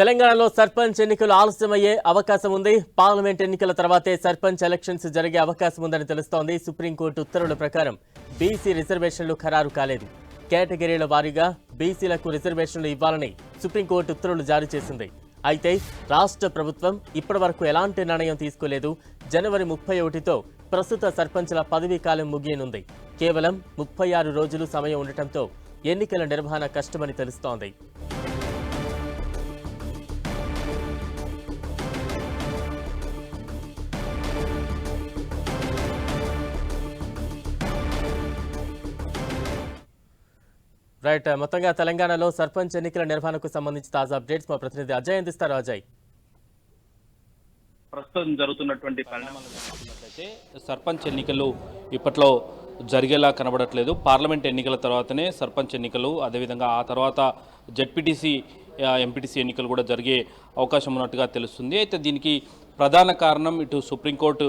తెలంగాణలో సర్పంచ్ ఎన్నికలు ఆలస్యమయ్యే అవకాశం ఉంది. పార్లమెంట్ ఎన్నికల తర్వాతే సర్పంచ్ ఎలక్షన్స్ జరిగే అవకాశం ఉందని తెలుస్తోంది. సుప్రీంకోర్టు ఉత్తర్వుల ప్రకారం బీసీ రిజర్వేషన్లు ఖరారు కాలేదు. కేటగిరీల వారీగా బీసీలకు రిజర్వేషన్లు ఇవ్వాలని సుప్రీంకోర్టు ఉత్తర్వులు జారీ చేసింది. అయితే రాష్ట్ర ప్రభుత్వం ఇప్పటివరకు ఎలాంటి నిర్ణయం తీసుకోలేదు. జనవరి ముప్పై ఒకటితో ప్రస్తుత సర్పంచ్ల పదవీ కాలం ముగియనుంది. కేవలం ముప్పై ఆరు రోజులు సమయం ఉండటంతో ఎన్నికల నిర్వహణ కష్టమని తెలుస్తోంది. రైట్ మొత్తంగా తెలంగాణలో సర్పంచ్ ఎన్నికల నిర్వహణకు సంబంధించి తాజా అప్డేట్స్ మా ప్రతినిధి అజయ్ అందిస్తారు. అజయ్. ప్రస్తుతం జరుగుతున్నటువంటి పరిణామాలు చూసుకున్నట్లయితే సర్పంచ్ ఎన్నికలు ఇప్పట్లో జరిగేలా కనబడట్లేదు. పార్లమెంట్ ఎన్నికల తర్వాతనే సర్పంచ్ ఎన్నికలు అదేవిధంగా ఆ తర్వాత జడ్పీటీసీ ఎంపీటీసీ ఎన్నికలు కూడా జరిగే అవకాశం ఉన్నట్టుగా తెలుస్తుంది. అయితే దీనికి ప్రధాన కారణం ఇటు సుప్రీంకోర్టు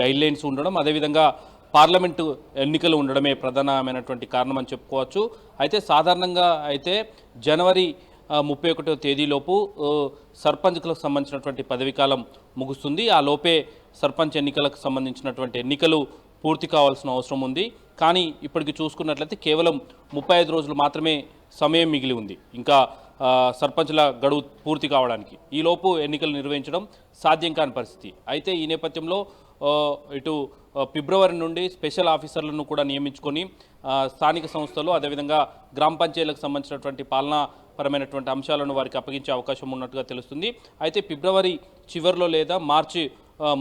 గైడ్లైన్స్ ఉండడం అదేవిధంగా పార్లమెంటు ఎన్నికలు ఉండడమే ప్రధానమైనటువంటి కారణం అని చెప్పుకోవచ్చు. అయితే సాధారణంగా అయితే జనవరి ముప్పై ఒకటో తేదీలోపు సర్పంచ్లకు సంబంధించినటువంటి పదవీకాలం ముగుస్తుంది. ఆ లోపే సర్పంచ్ ఎన్నికలకు సంబంధించినటువంటి ఎన్నికలు పూర్తి కావాల్సిన అవసరం ఉంది. కానీ ఇప్పటికి చూసుకున్నట్లయితే కేవలం ముప్పై ఐదు రోజులు మాత్రమే సమయం మిగిలి ఉంది. ఇంకా సర్పంచ్ల గడువు పూర్తి కావడానికి. ఈలోపు ఎన్నికలు నిర్వహించడం సాధ్యం కాని పరిస్థితి. అయితే ఈ నేపథ్యంలో ఇటు ఫిబ్రవరి నుండి స్పెషల్ ఆఫీసర్లను కూడా నియమించుకొని స్థానిక సంస్థలు అదేవిధంగా గ్రామ పంచాయతీలకు సంబంధించినటువంటి పాలనా పరమైనటువంటి అంశాలను వారికి అప్పగించే అవకాశం ఉన్నట్టుగా తెలుస్తుంది. అయితే ఫిబ్రవరి చివరిలో లేదా మార్చి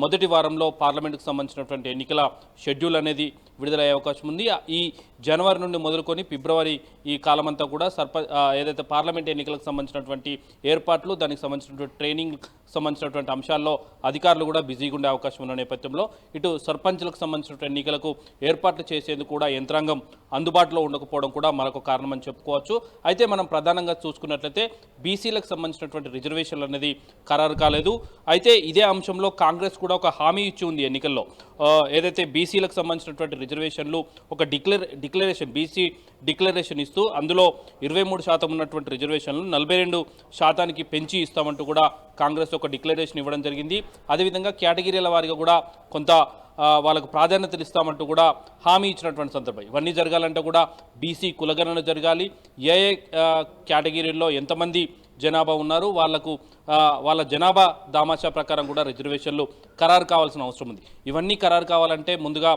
మొదటి వారంలో పార్లమెంటుకు సంబంధించినటువంటి ఎన్నికల షెడ్యూల్ అనేది విడుదలయ్యే అవకాశం ఉంది. ఈ జనవరి నుండి మొదలుకొని ఫిబ్రవరి ఈ కాలమంతా కూడా సర్ప ఏదైతే పార్లమెంట్ ఎన్నికలకు సంబంధించినటువంటి ఏర్పాట్లు దానికి సంబంధించినటువంటి ట్రైనింగ్ సంబంధించినటువంటి అంశాల్లో అధికారులు కూడా బిజీగా ఉండే అవకాశం ఉన్న నేపథ్యంలో ఇటు సర్పంచ్లకు సంబంధించినటువంటి ఎన్నికలకు ఏర్పాట్లు చేసేందుకు కూడా యంత్రాంగం అందుబాటులో ఉండకపోవడం కూడా మరొక కారణం అని చెప్పుకోవచ్చు. అయితే మనం ప్రధానంగా చూసుకున్నట్లయితే బీసీలకు సంబంధించినటువంటి రిజర్వేషన్లు అనేది ఖరారు కాలేదు. అయితే ఇదే అంశంలో కాంగ్రెస్ కూడా ఒక హామీ ఇచ్చి ఉంది ఎన్నికల్లో. ఏదైతే బీసీలకు సంబంధించినటువంటి రిజర్వేషన్లు ఒక డిక్లర్ డిక్లరేషన్ బీసీ డిక్లరేషన్ ఇస్తూ అందులో ఇరవై మూడు శాతం ఉన్నటువంటి రిజర్వేషన్లు నలభై రెండు శాతానికి పెంచి ఇస్తామంటూ కూడా కాంగ్రెస్ ఒక డిక్లరేషన్ ఇవ్వడం జరిగింది. అదేవిధంగా కేటగిరీల వారిగా కూడా కొంత వాళ్ళకు ప్రాధాన్యతలు ఇస్తామంటూ కూడా హామీ ఇచ్చినటువంటి సందర్భం. ఇవన్నీ జరగాలంటే కూడా బీసీ కులగణన జరగాలి. ఏ ఏ కేటగిరీల్లో ఎంతమంది జనాభా ఉన్నారు. వాళ్ళకు వాళ్ళ జనాభా దామాషా ప్రకారం కూడా రిజర్వేషన్లు ఖరారు కావాల్సిన అవసరం ఉంది. ఇవన్నీ ఖరారు కావాలంటే ముందుగా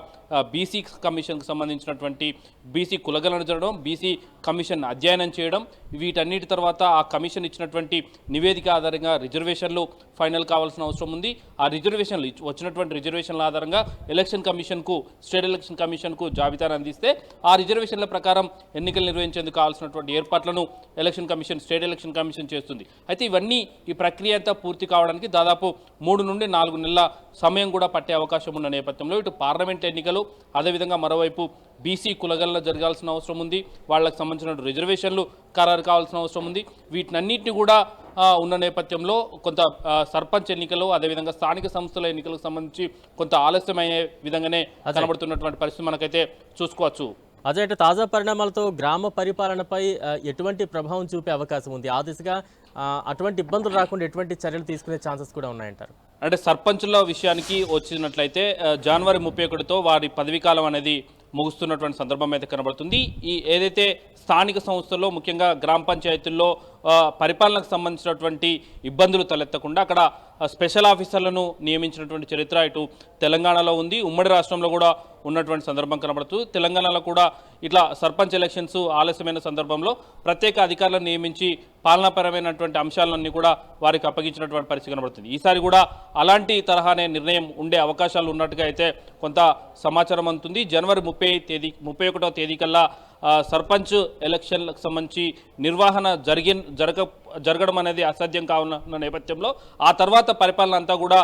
బీసీ కమిషన్కి సంబంధించినటువంటి బీసీ కులగణన జరగడం బీసీ కమిషన్ అధ్యయనం చేయడం వీటన్నిటి తర్వాత ఆ కమిషన్ ఇచ్చినటువంటి నివేదిక ఆధారంగా రిజర్వేషన్లు ఫైనల్ కావాల్సిన అవసరం ఉంది. ఆ రిజర్వేషన్లు వచ్చినటువంటి రిజర్వేషన్ల ఆధారంగా ఎలక్షన్ కమిషన్కు స్టేట్ ఎలక్షన్ కమిషన్కు జాబితాను అందిస్తే ఆ రిజర్వేషన్ల ప్రకారం ఎన్నికలు నిర్వహించేందుకు కావాల్సినటువంటి ఏర్పాట్లను election commission state election commission చేస్తుంది. అయితే ఇవన్నీ ఈ ప్రక్రియ అంతా పూర్తి కావడానికి దాదాపు మూడు నుండి నాలుగు నెలల సమయం కూడా పట్టే అవకాశం ఉన్న నేపథ్యంలో ఇటు పార్లమెంట్ ఎన్నికలు అదేవిధంగా మరోవైపు బీసీ కులగల్ల జరగాల్సిన అవసరం ఉంది. వాళ్ళకి సంబంధించిన రిజర్వేషన్లు ఖరారు కావాల్సిన అవసరం ఉంది. వీటినన్నింటినీ కూడా ఉన్న నేపథ్యంలో కొంత సర్పంచ్ ఎన్నికలు అదేవిధంగా స్థానిక సంస్థల ఎన్నికలకు సంబంధించి కొంత ఆలస్యమయ్యే విధంగానే కనబడుతున్నటువంటి పరిస్థితి మనకైతే చూసుకోవచ్చు. అజయ్ అంటే తాజా పరిణామాలతో గ్రామ పరిపాలనపై ఎటువంటి ప్రభావం చూపే అవకాశం ఉంది? ఆ దిశగా అటువంటి ఇబ్బందులు రాకుండా ఎటువంటి చర్యలు తీసుకునే ఛాన్సెస్ కూడా ఉన్నాయంటారు? అంటే సర్పంచుల విషయానికి వచ్చినట్లయితే జనవరి ముప్పై ఒకటితో వారి పదవీకాలం అనేది ముగుస్తున్నటువంటి సందర్భం అయితే కనబడుతుంది. ఈ ఏదైతే స్థానిక సంస్థల్లో ముఖ్యంగా గ్రామ పంచాయతీల్లో పరిపాలనకు సంబంధించినటువంటి ఇబ్బందులు తలెత్తకుండా అక్కడ స్పెషల్ ఆఫీసర్లను నియమించినటువంటి చరిత్ర ఇటు తెలంగాణలో ఉంది. ఉమ్మడి రాష్ట్రంలో కూడా ఉన్నటువంటి సందర్భం కనబడుతుంది తెలంగాణలో కూడా ఇట్లా సర్పంచ్ ఎలక్షన్స్ ఆలస్యమైన సందర్భంలో ప్రత్యేక అధికారులను నియమించి పాలనాపరమైనటువంటి అంశాలన్నీ కూడా వారికి అప్పగించినటువంటి పరిస్థితి కనబడుతుంది. ఈసారి కూడా అలాంటి తరహానే నిర్ణయం ఉండే అవకాశాలు ఉన్నట్టుగా అయితే కొంత సమాచారం అందుతుంది. జనవరి ముప్పై తేదీ ముప్పై ఒకటో తేదీ కల్లా సర్పంచ్ ఎలక్షన్లకు సంబంధించి నిర్వహణ జరిగి జరగ జరగడం అనేది అసాధ్యం కావున్న నేపథ్యంలో ఆ తర్వాత పరిపాలన అంతా కూడా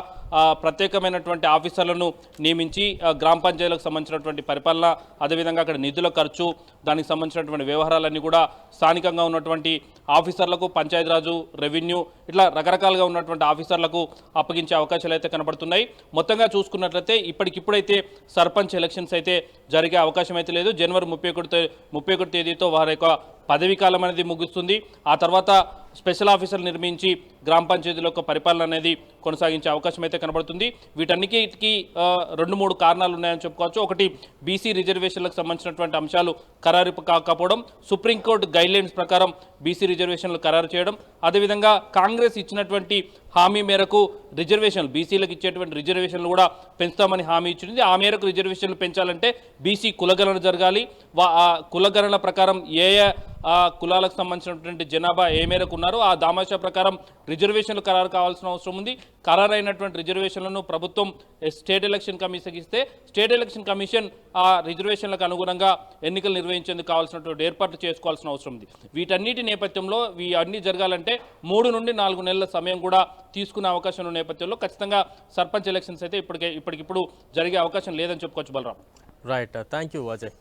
ప్రత్యేకమైనటువంటి ఆఫీసర్లను నియమించి గ్రామ పంచాయతీలకు సంబంధించినటువంటి పరిపాలన అదేవిధంగా అక్కడ నిధుల ఖర్చు దానికి సంబంధించినటువంటి వ్యవహారాలన్నీ కూడా స్థానికంగా ఉన్నటువంటి ఆఫీసర్లకు పంచాయతీరాజు రెవెన్యూ ఇట్లా రకరకాలుగా ఉన్నటువంటి ఆఫీసర్లకు అప్పగించే అవకాశాలు అయితే కనబడుతున్నాయి. మొత్తంగా చూసుకున్నట్లయితే ఇప్పటికిప్పుడైతే సర్పంచ్ ఎలక్షన్స్ అయితే జరిగే అవకాశం అయితే లేదు. జనవరి ముప్పై ఒకటి ముప్పై ఒకటి తేదీతో వారి యొక్క పదవీ కాలం అనేది ముగుస్తుంది. ఆ తర్వాత స్పెషల్ ఆఫీసర్లు నిర్మించి గ్రామ పంచాయతీల యొక్క పరిపాలన అనేది కొనసాగించే అవకాశం అయితే కనబడుతుంది. వీటన్నిటికీ రెండు మూడు కారణాలు ఉన్నాయని చెప్పుకోవచ్చు. ఒకటి బీసీ రిజర్వేషన్లకు సంబంధించినటువంటి అంశాలు ఖరారు కాకపోవడం సుప్రీంకోర్టు గైడ్లైన్స్ ప్రకారం బీసీ రిజర్వేషన్లు ఖరారు చేయడం. అదేవిధంగా కాంగ్రెస్ ఇచ్చినటువంటి హామీ మేరకు రిజర్వేషన్లు బీసీలకు ఇచ్చేటువంటి రిజర్వేషన్లు కూడా పెంచుతామని హామీ ఇచ్చింది. ఆ మేరకు రిజర్వేషన్లు పెంచాలంటే బీసీ కులగణన జరగాలి. వా ఆ కులగణన ప్రకారం ఏ ఏ ఆ కులాలకు సంబంధించినటువంటి జనాభా ఏ మేరకు ఉన్నారో ఆ దామాషా ప్రకారం రిజర్వేషన్లు ఖరారు కావాల్సిన అవసరం ఉంది. ఖరారైనటువంటి రిజర్వేషన్లను ప్రభుత్వం స్టేట్ ఎలక్షన్ కమిషన్కి ఇస్తే స్టేట్ ఎలక్షన్ కమిషన్ ఆ రిజర్వేషన్లకు అనుగుణంగా ఎన్నికలు నిర్వహించేందుకు కావాల్సినటువంటి ఏర్పాట్లు చేసుకోవాల్సిన అవసరం ఉంది. వీటన్నిటి నేపథ్యంలో ఇవి అన్నీ జరగాలంటే మూడు నుండి నాలుగు నెలల సమయం కూడా తీసుకునే అవకాశం ఉన్న నేపథ్యంలో ఖచ్చితంగా సర్పంచ్ ఎలక్షన్స్ అయితే ఇప్పటికే ఇప్పటికిప్పుడు జరిగే అవకాశం లేదని చెప్పుకోవచ్చు Balaram. Right thank you Ajay